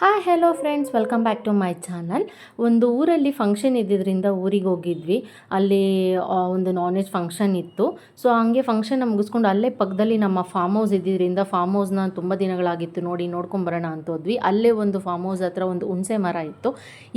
Hi hello friends welcome back to my channel ಒಂದು ಊರಲ್ಲಿ function ಇದ್ದಿದ್ದರಿಂದ ಊರಿಗೆ ಹೋಗಿದ್ವಿ. ಅಲ್ಲಿ ಒಂದು ನಾನ್ ವೆಜ್ ಫಂಕ್ಷನ್ ಇತ್ತು. ಸೊ ಹಂಗೆ ಫಂಕ್ಷನ್ನ ಮುಗಿಸ್ಕೊಂಡು ಅಲ್ಲೇ ಪಕ್ಕದಲ್ಲಿ ನಮ್ಮ ಫಾರ್ಮ್ ಹೌಸ್ ಇದ್ದಿದ್ದರಿಂದ ಫಾರ್ಮ್ ಹೌಸ್ನ ತುಂಬ ದಿನಗಳಾಗಿತ್ತು. ನೋಡಿ ನೋಡ್ಕೊಂಬರೋಣ ಅಂತ ಹೋದ್ವಿ. ಅಲ್ಲೇ ಒಂದು ಫಾರ್ಮ್ ಹೌಸ್ ಹತ್ರ ಒಂದು ಹುಣಸೆ ಮರ ಇತ್ತು.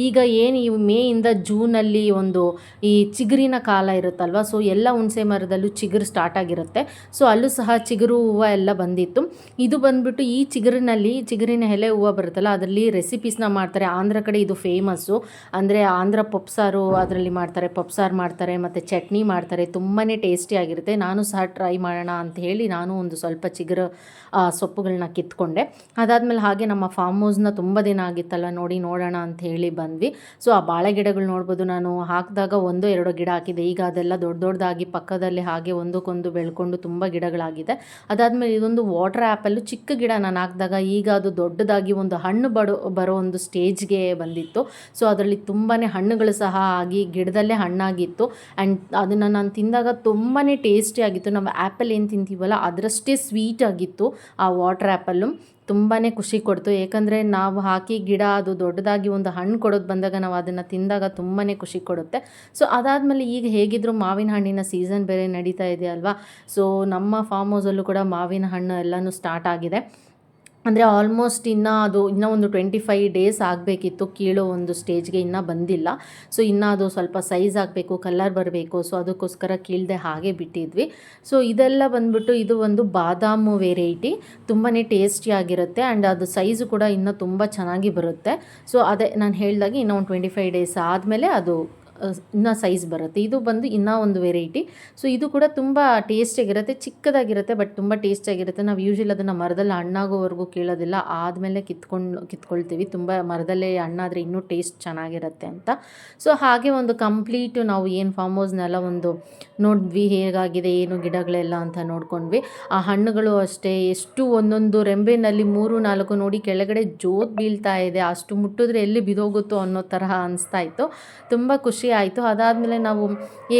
ಈಗ ಏನು ಈ ಮೇಯಿಂದ ಜೂನಲ್ಲಿ ಒಂದು ಈ ಚಿಗುರಿನ ಕಾಲ ಇರುತ್ತಲ್ವ? ಸೊ ಎಲ್ಲ ಹುಣಸೆ ಮರದಲ್ಲೂ ಚಿಗುರು ಸ್ಟಾರ್ಟ್ ಆಗಿರುತ್ತೆ. ಸೊ ಅಲ್ಲೂ ಸಹ ಚಿಗುರು ಹೂವು ಎಲ್ಲ ಬಂದಿತ್ತು. ಇದು ಬಂದ್ಬಿಟ್ಟು ಈ ಚಿಗುರಿನಲ್ಲಿ ಚಿಗುರಿನ ಎಲೆ ಹೂವು ಬರುತ್ತಲ್ಲ ಅದರಲ್ಲಿ ರೆಸಿಪೀಸ್ನ ಮಾಡ್ತಾರೆ. ಆಂಧ್ರ ಕಡೆ ಇದು ಫೇಮಸ್ಸು ಅಂದರೆ ಆಂಧ್ರ ಪಪ್ಸಾರು ಅದರಲ್ಲಿ ಮಾಡ್ತಾರೆ. ಪಪ್ಸಾರು ಮಾಡ್ತಾರೆ, ಮತ್ತು ಚಟ್ನಿ ಮಾಡ್ತಾರೆ. ತುಂಬಾ ಟೇಸ್ಟಿಯಾಗಿರುತ್ತೆ ನಾನು ಸಹ ಟ್ರೈ ಮಾಡೋಣ ಅಂತ ಹೇಳಿ ನಾನು ಒಂದು ಸ್ವಲ್ಪ ಚಿಗುರು ಸೊಪ್ಪುಗಳನ್ನ ಕಿತ್ಕೊಂಡೆ. ಅದಾದಮೇಲೆ ಹಾಗೆ ನಮ್ಮ ಫಾರ್ಮ್ ಹೌಸ್ನ ತುಂಬ ದಿನ ಆಗಿತ್ತಲ್ಲ, ನೋಡಿ ನೋಡೋಣ ಅಂತ ಹೇಳಿ ಬಂದ್ವಿ. ಸೊ ಆ ಬಾಳೆ ಗಿಡಗಳು ನೋಡ್ಬೋದು ನಾನು. ಹಾಕಿದಾಗ ಒಂದು ಎರಡು ಗಿಡ ಹಾಕಿದೆ. ಈಗ ಅದೆಲ್ಲ ದೊಡ್ಡ ದೊಡ್ಡದಾಗಿ ಪಕ್ಕದಲ್ಲಿ ಹಾಗೆ ಒಂದಕ್ಕೊಂದು ಬೆಳ್ಕೊಂಡು ತುಂಬ ಗಿಡಗಳಾಗಿದೆ. ಅದಾದಮೇಲೆ ಇದೊಂದು ವಾಟರ್ ಆ್ಯಪಲ್ಲು ಚಿಕ್ಕ ಗಿಡ ನಾನು ಹಾಕಿದಾಗ ಈಗ ಅದು ದೊಡ್ಡದಾಗಿ ಒಂದು ಹಣ್ಣು ಬಡೋ, ಬರೋ ಒಂದು ಸ್ಟೇಜ್ಗೆ ಬಂದಿತ್ತು. ಸೊ, ಅದರಲ್ಲಿ ತುಂಬಾ ಹಣ್ಣುಗಳು ಸಹ ಆಗಿ ಗಿಡದಲ್ಲೇ ಹಣ್ಣಾಗಿತ್ತು. ಆ್ಯಂಡ್ ಅದನ್ನು ನಾನು ತಿಂದಾಗ ತುಂಬಾ ಟೇಸ್ಟಿಯಾಗಿತ್ತು ನಾವು ಆ್ಯಪಲ್ ಏನು ತಿಂತೀವಲ್ಲ, ಅದರಷ್ಟೇ ಸ್ವೀಟ್ ಆಗಿತ್ತು ಆ ವಾಟರ್ ಆ್ಯಪಲ್ಲು. ತುಂಬಾ ಖುಷಿ ಕೊಡ್ತು. ಏಕೆಂದರೆ ನಾವು ಹಾಕಿ ಗಿಡ ಅದು ದೊಡ್ಡದಾಗಿ ಒಂದು ಹಣ್ಣು ಕೊಡೋದು ಬಂದಾಗ ನಾವು ಅದನ್ನು ತಿಂದಾಗ ತುಂಬಾ ಖುಷಿ ಕೊಡುತ್ತೆ. ಸೊ, ಅದಾದಮೇಲೆ ಈಗ ಹೇಗಿದ್ರು ಮಾವಿನ ಹಣ್ಣಿನ ಸೀಸನ್ ಬೇರೆ ನಡೀತಾ ಇದೆ ಅಲ್ವಾ? ಸೊ, ನಮ್ಮ ಫಾರ್ಮ್ ಹೌಸಲ್ಲೂ ಕೂಡ ಮಾವಿನ ಹಣ್ಣು ಎಲ್ಲನೂ ಸ್ಟಾರ್ಟ್ ಆಗಿದೆ. ಅಂದರೆ ಆಲ್ಮೋಸ್ಟ್ ಇನ್ನೂ ಅದು ಇನ್ನೂ ಒಂದು ಟ್ವೆಂಟಿ ಫೈವ್ ಡೇಸ್ ಆಗಬೇಕಿತ್ತು, ಕೀಳೋ ಒಂದು ಸ್ಟೇಜ್ಗೆ ಇನ್ನೂ ಬಂದಿಲ್ಲ. ಸೊ ಇನ್ನೂ ಅದು ಸ್ವಲ್ಪ ಸೈಜ್ ಆಗಬೇಕು ಕಲರ್ ಬರಬೇಕು. ಸೊ ಅದಕ್ಕೋಸ್ಕರ ಕೀಳದೆ ಹಾಗೆ ಬಿಟ್ಟಿದ್ವಿ. ಸೊ ಇದೆಲ್ಲ ಬಂದ್ಬಿಟ್ಟು ಇದು ಒಂದು ಬಾದಾಮು ವೆರೈಟಿ ತುಂಬಾ ಟೇಸ್ಟಿಯಾಗಿರುತ್ತೆ ಆ್ಯಂಡ್ ಅದು ಸೈಜು ಕೂಡ ಇನ್ನೂ ತುಂಬ ಚೆನ್ನಾಗಿ ಬರುತ್ತೆ. ಸೊ ಅದೇ ನಾನು ಹೇಳಿದಾಗೆ ಇನ್ನೂ ಒಂದು ಟ್ವೆಂಟಿ ಫೈವ್ ಡೇಸ್ ಆದಮೇಲೆ ಅದು ಇನ್ನೂ ಸೈಜ್ ಬರುತ್ತೆ. ಇದು ಬಂದು ಇನ್ನೂ ಒಂದು ವೆರೈಟಿ ಸೊ ಇದು ಕೂಡ ತುಂಬ ಟೇಸ್ಟಿಯಾಗಿರುತ್ತೆ ಚಿಕ್ಕದಾಗಿರುತ್ತೆ ಬಟ್ ತುಂಬ ಟೇಸ್ಟಿಯಾಗಿರುತ್ತೆ ನಾವು ಯೂಶ್ವಲಿ ಅದನ್ನು ಮರದಲ್ಲಿ ಹಣ್ಣಾಗೋವರೆಗೂ ಕೇಳೋದಿಲ್ಲ. ಆದಮೇಲೆ ಕಿತ್ಕೊಂಡು, ಕಿತ್ಕೊಳ್ತೀವಿ. ತುಂಬ ಮರದಲ್ಲೇ ಹಣ್ಣಾದರೆ ಇನ್ನೂ ಟೇಸ್ಟ್ ಚೆನ್ನಾಗಿರುತ್ತೆ ಅಂತ. ಸೊ ಹಾಗೆ ಒಂದು ಕಂಪ್ಲೀಟು ನಾವು ಏನು ಫಾರ್ಮ್ ಹೌಸ್ನೆಲ್ಲ ಒಂದು ನೋಡಿದ್ವಿ, ಹೇಗಾಗಿದೆ, ಏನು ಗಿಡಗಳೆಲ್ಲ ಅಂತ ನೋಡ್ಕೊಂಡ್ವಿ. ಆ ಹಣ್ಣುಗಳು ಅಷ್ಟೇ, ಎಷ್ಟು ಒಂದೊಂದು ರೆಂಬೆನಲ್ಲಿ ಮೂರು, ನಾಲ್ಕು ನೋಡಿ ಕೆಳಗಡೆ ಜೋತ್ ಬೀಳ್ತಾ ಇದೆ. ಅಷ್ಟು ಮುಟ್ಟಿದ್ರೆ ಎಲ್ಲಿ ಬಿದೋಗುತ್ತೋ ಅನ್ನೋ ತರಹ ಅನಿಸ್ತಾ ಇತ್ತು. ತುಂಬ ಖುಷಿ ಆಯಿತು. ಅದಾದಮೇಲೆ ನಾವು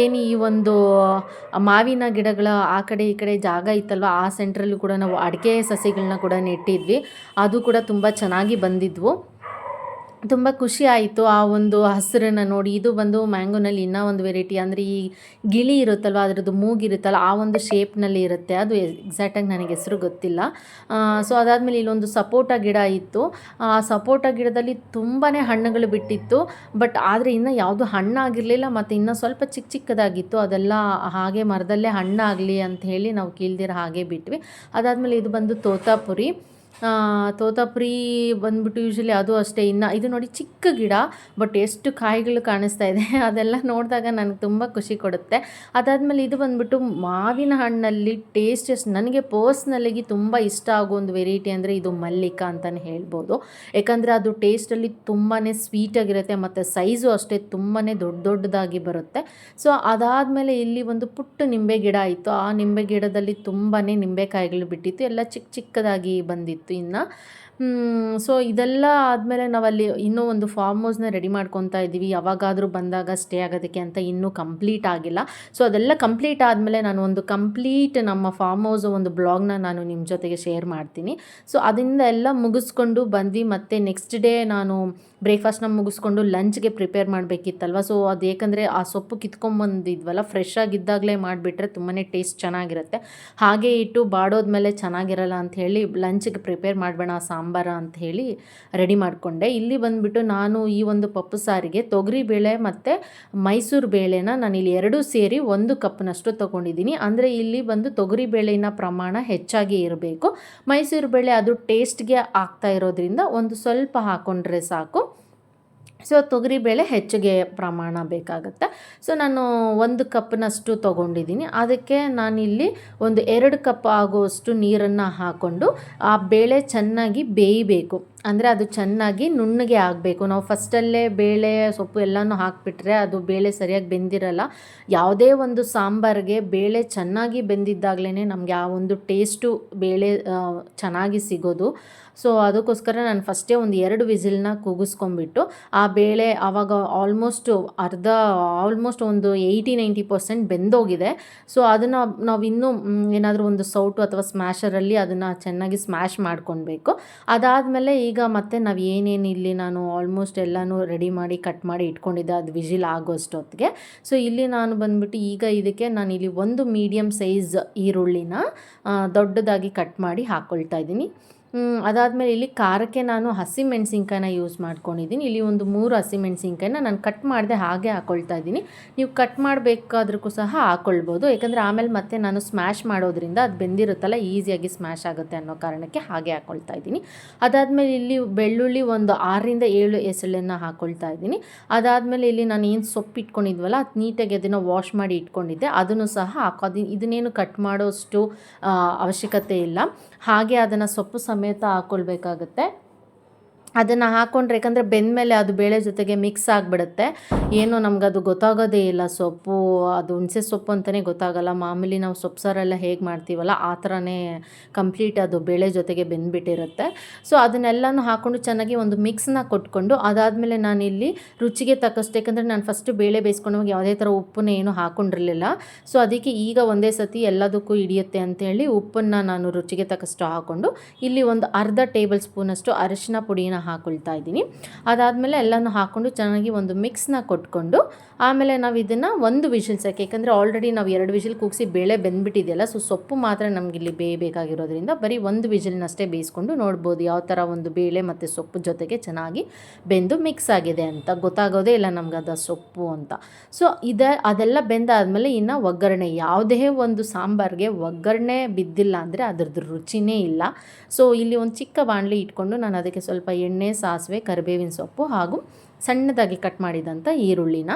ಏನು ಈ ಒಂದು ಮಾವಿನ ಗಿಡಗಳ ಆ ಕಡೆ ಈ ಕಡೆ ಜಾಗ ಇತ್ತಲ್ವ, ಆ ಸೆಂಟ್ರಲ್ಲೂ ಕೂಡ ನಾವು ಅಡಿಕೆ ಸಸಿಗಳನ್ನ ಕೂಡ ನೆಟ್ಟಿದ್ವಿ. ಅದು ಕೂಡ ತುಂಬ ಚೆನ್ನಾಗಿ ಬಂದಿದ್ವು. ತುಂಬ ಖುಷಿ ಆಯಿತು ಆ ಒಂದು ಹಸಿರನ್ನು ನೋಡಿ. ಇದು ಬಂದು ಮ್ಯಾಂಗೋನಲ್ಲಿ ಇನ್ನೂ ಒಂದು ವೆರೈಟಿ. ಅಂದರೆ ಈ ಗಿಳಿ ಇರುತ್ತಲ್ವ, ಅದರದ್ದು ಮೂಗಿರುತ್ತಲ್ಲ ಆ ಒಂದು ಶೇಪ್ನಲ್ಲಿ ಇರುತ್ತೆ. ಅದು ಎಕ್ಸಾಕ್ಟಾಗಿ ನನಗೆ ಹೆಸರು ಗೊತ್ತಿಲ್ಲ. ಸೊ ಅದಾದಮೇಲೆ ಇಲ್ಲೊಂದು ಸಪೋಟ ಗಿಡ ಇತ್ತು. ಆ ಸಪೋಟ ಗಿಡದಲ್ಲಿ ತುಂಬಾ ಹಣ್ಣುಗಳು ಬಿಟ್ಟಿತ್ತು. ಬಟ್ ಆದರೆ ಇನ್ನೂ ಯಾವುದು ಹಣ್ಣಾಗಿರಲಿಲ್ಲ, ಮತ್ತು ಇನ್ನೂ ಸ್ವಲ್ಪ ಚಿಕ್ಕ ಚಿಕ್ಕದಾಗಿತ್ತು. ಅದೆಲ್ಲ ಹಾಗೆ ಮರದಲ್ಲೇ ಹಣ್ಣಾಗಲಿ ಅಂತ ಹೇಳಿ ನಾವು ಕೀಳ್ದಿರ ಹಾಗೆ ಬಿಟ್ವಿ. ಅದಾದಮೇಲೆ ಇದು ಬಂದು ತೋತಾಪುರಿ. ತೋತಾಪುರಿ ಬಂದ್ಬಿಟ್ಟು ಯೂಶ್ವಲಿ ಅದು ಅಷ್ಟೇ. ಇನ್ನು ಇದು ನೋಡಿ ಚಿಕ್ಕ ಗಿಡ ಬಟ್ ಎಷ್ಟು ಕಾಯಿಗಳು ಕಾಣಿಸ್ತಾ ಇದೆ ಅದೆಲ್ಲ ನೋಡಿದಾಗ ನನಗೆ ತುಂಬ ಖುಷಿ ಕೊಡುತ್ತೆ. ಅದಾದಮೇಲೆ ಇದು ಬಂದ್ಬಿಟ್ಟು ಮಾವಿನ ಹಣ್ಣಲ್ಲಿ ಟೇಸ್ಟ್ ನನಗೆ ಪರ್ಸ್ನಲ್ಲಿಗೆ ತುಂಬ ಇಷ್ಟ ಆಗೋ ಒಂದು ವೆರೈಟಿ ಅಂದರೆ ಇದು ಮಲ್ಲಿಕ ಅಂತಲೇ ಹೇಳ್ಬೋದು. ಯಾಕಂದರೆ ಅದು ಟೇಸ್ಟಲ್ಲಿ ತುಂಬಾ ಸ್ವೀಟಾಗಿರುತ್ತೆ ಮತ್ತು ಸೈಜು ಅಷ್ಟೇ ತುಂಬಾ ದೊಡ್ಡ ದೊಡ್ಡದಾಗಿ ಬರುತ್ತೆ. ಸೊ ಅದಾದಮೇಲೆ ಇಲ್ಲಿ ಒಂದು ಪುಟ್ಟ ನಿಂಬೆ ಗಿಡ ಇತ್ತು. ಆ ನಿಂಬೆ ಗಿಡದಲ್ಲಿ ತುಂಬಾ ನಿಂಬೆಕಾಯಿಗಳು ಬಿಟ್ಟಿತ್ತು. ಎಲ್ಲ ಚಿಕ್ಕ ಚಿಕ್ಕದಾಗಿ ಬಂದಿತ್ತು. ಇನ್ನು ಸೊ ಇದೆಲ್ಲ ಆದಮೇಲೆ ನಾವಲ್ಲಿ ಇನ್ನೂ ಒಂದು ಫಾರ್ಮ್ ಹೌಸ್ನ ರೆಡಿ ಮಾಡ್ಕೊತಾ ಇದ್ದೀವಿ ಯಾವಾಗಾದರೂ ಬಂದಾಗ ಸ್ಟೇ ಆಗೋದಕ್ಕೆ ಅಂತ ಇನ್ನೂ ಕಂಪ್ಲೀಟ್ ಆಗಿಲ್ಲ. ಸೊ ಅದೆಲ್ಲ ಕಂಪ್ಲೀಟ್ ಆದಮೇಲೆ ನಾನು ಒಂದು ಕಂಪ್ಲೀಟ್ ನಮ್ಮ ಫಾರ್ಮ್ ಹೌಸ್ ಒಂದು ಬ್ಲಾಗ್ನ ನಾನು ನಿಮ್ಮ ಜೊತೆಗೆ ಶೇರ್ ಮಾಡ್ತೀನಿ. ಸೊ ಅದರಿಂದ ಎಲ್ಲ ಮುಗಿಸ್ಕೊಂಡು ಬಂದ್ವಿ. ಮತ್ತು ನೆಕ್ಸ್ಟ್ ಡೇ ನಾನು ಬ್ರೇಕ್ಫಾಸ್ಟ್ನ ಮುಗಿಸ್ಕೊಂಡು ಲಂಚ್ಗೆ ಪ್ರಿಪೇರ್ ಮಾಡಬೇಕಿತ್ತಲ್ವ? ಸೊ ಅದು ಏಕೆಂದರೆ ಆ ಸೊಪ್ಪು ಕಿತ್ಕೊಂಬಂದಿದ್ವಲ್ಲ ಫ್ರೆಶ್ ಆಗಿದ್ದಾಗಲೇ ಮಾಡಿಬಿಟ್ರೆ ತುಂಬಾ ಟೇಸ್ಟ್ ಚೆನ್ನಾಗಿರುತ್ತೆ. ಹಾಗೆ ಇಟ್ಟು ಬಾಡೋದ್ಮೇಲೆ ಚೆನ್ನಾಗಿರಲ್ಲ ಅಂತ ಹೇಳಿ ಲಂಚ್ಗೆ ಪ್ರಿಪೇರ್ ಮಾಡಬೇಡ ಸಾಂಬಾರ ಅಂತ ಹೇಳಿ ರೆಡಿ ಮಾಡಿಕೊಂಡೆ. ಇಲ್ಲಿ ಬಂದುಬಿಟ್ಟು ನಾನು ಈ ಒಂದು ಪಪ್ಪು ಸಾರಿಗೆ, ತೊಗರಿ ಬೇಳೆ ಮತ್ತು ಮೈಸೂರು ಬೇಳೆನ ನಾನು ಇಲ್ಲಿ ಎರಡೂ ಸೇರಿ ಒಂದು ಕಪ್ನಷ್ಟು ತೊಗೊಂಡಿದ್ದೀನಿ. ಅಂದರೆ ಇಲ್ಲಿ ಬಂದು ತೊಗರಿ ಬೇಳೆನ ಪ್ರಮಾಣ ಹೆಚ್ಚಾಗಿ ಇರಬೇಕು. ಮೈಸೂರು ಬೇಳೆ ಅದು ಟೇಸ್ಟ್ಗೆ ಆಗ್ತಾ ಇರೋದ್ರಿಂದ ಒಂದು ಸ್ವಲ್ಪ ಹಾಕ್ಕೊಂಡ್ರೆ ಸಾಕು. ಸೊ ತೊಗರಿಬೇಳೆ ಹೆಚ್ಚಿಗೆ ಪ್ರಮಾಣ ಬೇಕಾಗುತ್ತೆ. ಸೊ ನಾನು ಒಂದು ಕಪ್ನಷ್ಟು ತೊಗೊಂಡಿದ್ದೀನಿ. ಅದಕ್ಕೆ ನಾನಿಲ್ಲಿ ಒಂದು ಎರಡು ಕಪ್ ಆಗುವಷ್ಟು ನೀರನ್ನು ಹಾಕ್ಕೊಂಡು ಆ ಬೇಳೆ ಚೆನ್ನಾಗಿ ಬೇಯಬೇಕು. ಅಂದರೆ ಅದು ಚೆನ್ನಾಗಿ ನುಣ್ಣಗೆ ಆಗಬೇಕು. ನಾವು ಫಸ್ಟಲ್ಲೇ ಬೇಳೆ, ಸೊಪ್ಪು ಎಲ್ಲನೂ ಹಾಕಿಬಿಟ್ರೆ ಅದು ಬೇಳೆ ಸರಿಯಾಗಿ ಬೆಂದಿರಲ್ಲ. ಯಾವುದೇ ಒಂದು ಸಾಂಬಾರಿಗೆ ಬೇಳೆ ಚೆನ್ನಾಗಿ ಬೆಂದಿದ್ದಾಗಲೇ ನಮಗೆ ಆ ಒಂದು ಟೇಸ್ಟು ಬೇಳೆ ಚೆನ್ನಾಗಿ ಸಿಗೋದು. ಸೊ ಅದಕ್ಕೋಸ್ಕರ ನಾನು ಫಸ್ಟೇ ಒಂದು ಎರಡು ವಿಸಿಲ್ನ ಕೂಗಿಸ್ಕೊಂಡ್ಬಿಟ್ಟು ಆ ಬೇಳೆ ಆವಾಗ ಆಲ್ಮೋಸ್ಟ್ ಅರ್ಧ, ಆಲ್ಮೋಸ್ಟ್ ಒಂದು ಏಯ್ಟಿ, ನೈಂಟಿ ಪರ್ಸೆಂಟ್ ಬೆಂದೋಗಿದೆ. ಸೊ ಅದನ್ನು ನಾವು ಇನ್ನೂ ಏನಾದರೂ ಒಂದು ಸೌಟು ಅಥವಾ ಸ್ಮ್ಯಾಷರಲ್ಲಿ ಅದನ್ನು ಚೆನ್ನಾಗಿ ಸ್ಮ್ಯಾಶ್ ಮಾಡ್ಕೊಳ್ಬೇಕು ಅದಾದಮೇಲೆ ಈಗ ಮತ್ತೆ ನಾವು ಏನೇನು ಇಲ್ಲಿ ನಾನು ಆಲ್ಮೋಸ್ಟ್ ಎಲ್ಲನೂ ರೆಡಿ ಮಾಡಿ, ಕಟ್ ಮಾಡಿ ಇಟ್ಕೊಂಡಿದ್ದೆ ಅದು ವಿಜಿಲ್ ಆಗೋಷ್ಟೊತ್ತಿಗೆ. ಸೊ ಇಲ್ಲಿ ನಾನು ಬಂದ್ಬಿಟ್ಟು ಈಗ ಇದಕ್ಕೆ ನಾನು ಇಲ್ಲಿ ಒಂದು ಮೀಡಿಯಮ್ ಸೈಜ್ ಈರುಳ್ಳಿನ ದೊಡ್ಡದಾಗಿ ಕಟ್ ಮಾಡಿ ಹಾಕ್ಕೊಳ್ತಾ ಇದ್ದೀನಿ. ಅದಾದಮೇಲೆ ಇಲ್ಲಿ ಖಾರಕ್ಕೆ ನಾನು ಹಸಿಮೆಣಸಿನ್ಕಾಯನ್ನ ಯೂಸ್ ಮಾಡ್ಕೊಂಡಿದ್ದೀನಿ. ಇಲ್ಲಿ ಒಂದು ಮೂರು ಹಸಿಮೆಣ್ಸಿನ್ಕಾಯಿನ ನಾನು ಕಟ್ ಮಾಡದೆ ಹಾಗೆ ಹಾಕೊಳ್ತಾ ಇದ್ದೀನಿ. ನೀವು ಕಟ್ ಮಾಡಬೇಕಾದ್ರೂ ಸಹ ಹಾಕ್ಕೊಳ್ಬೋದು ಯಾಕಂದರೆ ಆಮೇಲೆ ಮತ್ತೆ ನಾನು ಸ್ಮ್ಯಾಶ್ ಮಾಡೋದ್ರಿಂದ ಅದು ಬೆಂದಿರುತ್ತಲ್ಲ, ಈಸಿಯಾಗಿ ಸ್ಮ್ಯಾಶ್ ಆಗುತ್ತೆ ಅನ್ನೋ ಕಾರಣಕ್ಕೆ ಹಾಗೆ ಹಾಕ್ಕೊಳ್ತಾ ಇದ್ದೀನಿ. ಅದಾದಮೇಲೆ ಇಲ್ಲಿ ಬೆಳ್ಳುಳ್ಳಿ ಒಂದು ಆರರಿಂದ ಏಳು ಎಸಳನ್ನು ಹಾಕ್ಕೊಳ್ತಾ ಇದ್ದೀನಿ. ಅದಾದಮೇಲೆ ಇಲ್ಲಿ ನಾನು ಏನು ಸೊಪ್ಪು ಇಟ್ಕೊಂಡಿದ್ವಲ್ಲ, ಅದು ನೀಟಾಗಿ ಅದನ್ನು ವಾಶ್ ಮಾಡಿ ಇಟ್ಕೊಂಡಿದ್ದೆ. ಅದನ್ನು ಸಹ ಹಾಕೋದು ಇದನ್ನೇನು ಕಟ್ ಮಾಡೋಷ್ಟು ಅವಶ್ಯಕತೆ ಇಲ್ಲ. ಹಾಗೆ ಅದನ್ನು ಸೊಪ್ಪು ಸಮೇತ ಹಾಕ್ಕೊಳ್ಬೇಕಾಗತ್ತೆ ಅದನ್ನು ಹಾಕ್ಕೊಂಡ್ರೆ ಯಾಕಂದರೆ ಬೆಂದಮೇಲೆ ಅದು ಬೇಳೆ ಜೊತೆಗೆ ಮಿಕ್ಸ್ ಆಗಿಬಿಡುತ್ತೆ. ಏನು ನಮ್ಗೆ ಅದು ಗೊತ್ತಾಗೋದೇ ಇಲ್ಲ ಸೊಪ್ಪು, ಅದು ಹುಣಸೆ ಸೊಪ್ಪು ಅಂತಲೇ ಗೊತ್ತಾಗಲ್ಲ. ಮಾಮೂಲಿ ನಾವು ಸೊಪ್ಪು ಸಾರೆಲ್ಲ ಹೇಗೆ ಮಾಡ್ತೀವಲ್ಲ, ಆ ಥರನೇ ಕಂಪ್ಲೀಟ್ ಅದು ಬೇಳೆ ಜೊತೆಗೆ ಬೆಂದ್ಬಿಟ್ಟಿರುತ್ತೆ. ಸೊ ಅದನ್ನೆಲ್ಲನೂ ಹಾಕ್ಕೊಂಡು ಚೆನ್ನಾಗಿ ಒಂದು ಮಿಕ್ಸ್ನ ಕೊಟ್ಕೊಂಡು, ಅದಾದಮೇಲೆ ನಾನಿಲ್ಲಿ ರುಚಿಗೆ ತಕ್ಕಷ್ಟು, ಯಾಕಂದರೆ ನಾನು ಫಸ್ಟು ಬೇಳೆ ಬೇಯಿಸ್ಕೊಂಡಾಗ ಯಾವುದೇ ಥರ ಉಪ್ಪನ್ನ ಏನು ಹಾಕ್ಕೊಂಡಿರಲಿಲ್ಲ ಸೊ ಅದಕ್ಕೆ ಈಗ ಒಂದೇ ಸತಿ ಎಲ್ಲದಕ್ಕೂ ಹಿಡಿಯುತ್ತೆ ಅಂತೇಳಿ ಉಪ್ಪನ್ನು ನಾನು ರುಚಿಗೆ ತಕ್ಕಷ್ಟು ಹಾಕ್ಕೊಂಡು ಇಲ್ಲಿ ಒಂದು ಅರ್ಧ ಟೇಬಲ್ ಸ್ಪೂನಷ್ಟು ಅರಿಶಿನ ಪುಡಿನ ಹಾಕ್ಕೊಳ್ತಾ ಇದ್ದೀನಿ. ಅದಾದಮೇಲೆ ಎಲ್ಲನೂ ಹಾಕ್ಕೊಂಡು ಚೆನ್ನಾಗಿ ಒಂದು ಮಿಕ್ಸ್ನ ಕೊಟ್ಕೊಂಡು, ಆಮೇಲೆ ನಾವು ಇದನ್ನು ಒಂದು ವಿಷಲ್ ಸಾಕು ಯಾಕಂದರೆ ಆಲ್ರೆಡಿ ನಾವು ಎರಡು ವಿಷಲ್ ಕೂಗಿಸಿ ಬೇಳೆ ಬೆಂದ್ಬಿಟ್ಟಿದೆಯಲ್ಲ ಸೊ ಸೊಪ್ಪು ಮಾತ್ರ ನಮಗಿಲ್ಲಿ ಬೇಯಬೇಕಾಗಿರೋದ್ರಿಂದ ಬರೀ ಒಂದು ವಿಷಲ್ನಷ್ಟೇ ಬೇಯಿಸ್ಕೊಂಡು ನೋಡ್ಬೋದು ಯಾವ ಥರ ಒಂದು ಬೇಳೆ ಮತ್ತು ಸೊಪ್ಪು ಜೊತೆಗೆ ಚೆನ್ನಾಗಿ ಬೆಂದು ಮಿಕ್ಸ್ ಆಗಿದೆ ಅಂತ. ಗೊತ್ತಾಗೋದೇ ಇಲ್ಲ ನಮ್ಗೆ ಅದು ಸೊಪ್ಪು ಅಂತ. ಸೊ ಇದ ಅದೆಲ್ಲ ಬೆಂದಾದಮೇಲೆ ಇನ್ನು ಒಗ್ಗರಣೆ, ಯಾವುದೇ ಒಂದು ಸಾಂಬಾರಿಗೆ ಒಗ್ಗರಣೆ ಬಿದ್ದಿಲ್ಲ ಅಂದರೆ ಅದ್ರದ್ದು ರುಚಿನೇ ಇಲ್ಲ. ಸೊ ಇಲ್ಲಿ ಒಂದು ಚಿಕ್ಕ ಬಾಣಲಿ ಇಟ್ಕೊಂಡು ನಾನು ಅದಕ್ಕೆ ಸ್ವಲ್ಪ ಎಣ್ಣೆ ಸಾಸಿವೆ, ಕರಿಬೇವಿನ ಸೊಪ್ಪು ಹಾಗೂ ಸಣ್ಣದಾಗಿ ಕಟ್ ಮಾಡಿದಂಥ ಈರುಳ್ಳಿನ,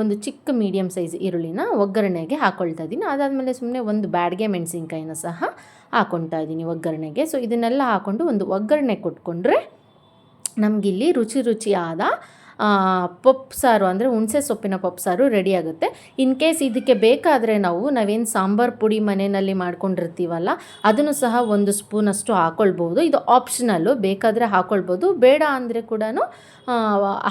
ಒಂದು ಚಿಕ್ಕ ಮೀಡಿಯಮ್ ಸೈಜ್ ಈರುಳ್ಳಿನ ಒಗ್ಗರಣೆಗೆ ಹಾಕ್ಕೊಳ್ತಾ ಇದ್ದೀನಿ. ಅದಾದಮೇಲೆ ಸುಮ್ಮನೆ ಒಂದು ಬ್ಯಾಡ್ಗೆ ಮೆಣಸಿನ್ಕಾಯಿನ ಸಹ ಹಾಕ್ಕೊಳ್ತಾ ಇದ್ದೀನಿ ಒಗ್ಗರಣೆಗೆ. ಸೊ ಇದನ್ನೆಲ್ಲ ಹಾಕ್ಕೊಂಡು ಒಂದು ಒಗ್ಗರಣೆ ಕೊಟ್ಕೊಂಡ್ರೆ ನಮಗಿಲ್ಲಿ ರುಚಿ ರುಚಿಯಾದ ಪಪ್ಪು ಸಾರು ಅಂದರೆ ಹುಣಸೆ ಸೊಪ್ಪಿನ ಪಪ್ಪು ಸಾರು ರೆಡಿ ಆಗುತ್ತೆ. ಇನ್ ಕೇಸ್ ಇದಕ್ಕೆ ಬೇಕಾದರೆ ನಾವು ನಾವೇನು ಸಾಂಬಾರು ಪುಡಿ ಮನೆಯಲ್ಲಿ ಮಾಡ್ಕೊಂಡಿರ್ತೀವಲ್ಲ, ಅದನ್ನು ಸಹ ಒಂದು ಸ್ಪೂನಷ್ಟು ಹಾಕ್ಕೊಳ್ಬೋದು ಇದು ಆಪ್ಷನಲ್ಲು ಬೇಕಾದರೆ ಹಾಕ್ಕೊಳ್ಬೋದು ಬೇಡ ಅಂದರೆ ಕೂಡ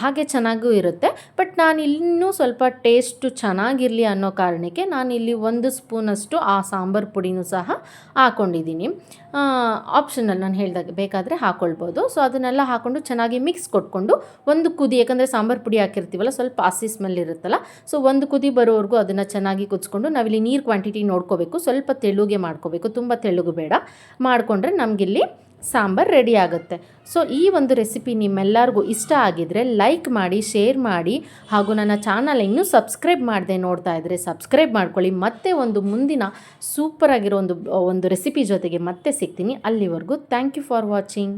ಹಾಗೆ ಚೆನ್ನಾಗೂ ಇರುತ್ತೆ. ಬಟ್ ನಾನು ಇನ್ನೂ ಸ್ವಲ್ಪ ಟೇಸ್ಟು ಚೆನ್ನಾಗಿರಲಿ ಅನ್ನೋ ಕಾರಣಕ್ಕೆ ನಾನು ಇಲ್ಲಿ ಒಂದು ಸ್ಪೂನಷ್ಟು ಆ ಸಾಂಬಾರು ಪುಡಿನೂ ಸಹ ಹಾಕ್ಕೊಂಡಿದ್ದೀನಿ ಆಪ್ಷನಲ್ ನಾನು ಹೇಳಿದಾಗ ಬೇಕಾದರೆ ಹಾಕ್ಕೊಳ್ಬೋದು ಸೊ ಅದನ್ನೆಲ್ಲ ಹಾಕ್ಕೊಂಡು ಚೆನ್ನಾಗಿ ಮಿಕ್ಸ್ ಕೊಟ್ಕೊಂಡು ಒಂದು ಕುದಿ ಯಾಕಂದರೆ ಸಾಂಬಾರು ಪುಡಿ ಹಾಕಿರ್ತೀವಲ್ಲ, ಸ್ವಲ್ಪ ಹಸಿ ಸ್ಮೆಲ್ ಇರುತ್ತಲ್ಲ ಸೊ ಒಂದು ಕುದಿ ಬರೋವರೆಗೂ ಅದನ್ನು ಚೆನ್ನಾಗಿ ಕುದಿಸ್ಕೊಂಡು ನಾವಿಲ್ಲಿ ನೀರು ಕ್ವಾಂಟಿಟಿ ನೋಡ್ಕೋಬೇಕು. ಸ್ವಲ್ಪ ತೆಳುಗೆ ಮಾಡ್ಕೋಬೇಕು. ತುಂಬ ತೆಳುಗು ಬೇಡ. ಮಾಡಿಕೊಂಡ್ರೆ ನಮಗಿಲ್ಲಿ ಸಾಂಬಾರು ರೆಡಿ ಆಗುತ್ತೆ. ಸೊ ಈ ಒಂದು ರೆಸಿಪಿ ನಿಮ್ಮೆಲ್ಲರಿಗೂ ಇಷ್ಟ ಆಗಿದರೆ ಲೈಕ್ ಮಾಡಿ ಶೇರ್ ಮಾಡಿ, ಹಾಗೂ ನನ್ನ ಚಾನಲ್ ಇನ್ನೂ ಸಬ್ಸ್ಕ್ರೈಬ್ ಮಾಡದೆ ನೋಡ್ತಾ ಇದ್ದರೆ ಸಬ್ಸ್ಕ್ರೈಬ್ ಮಾಡ್ಕೊಳ್ಳಿ. ಮತ್ತೆ ಒಂದು ಮುಂದಿನ ಸೂಪರ್ ಆಗಿರೋ ಒಂದು ಒಂದು ರೆಸಿಪಿ ಜೊತೆಗೆ ಮತ್ತೆ ಸಿಗ್ತೀನಿ. ಅಲ್ಲಿವರೆಗೂ ಥ್ಯಾಂಕ್ ಯು ಫಾರ್ ವಾಚಿಂಗ್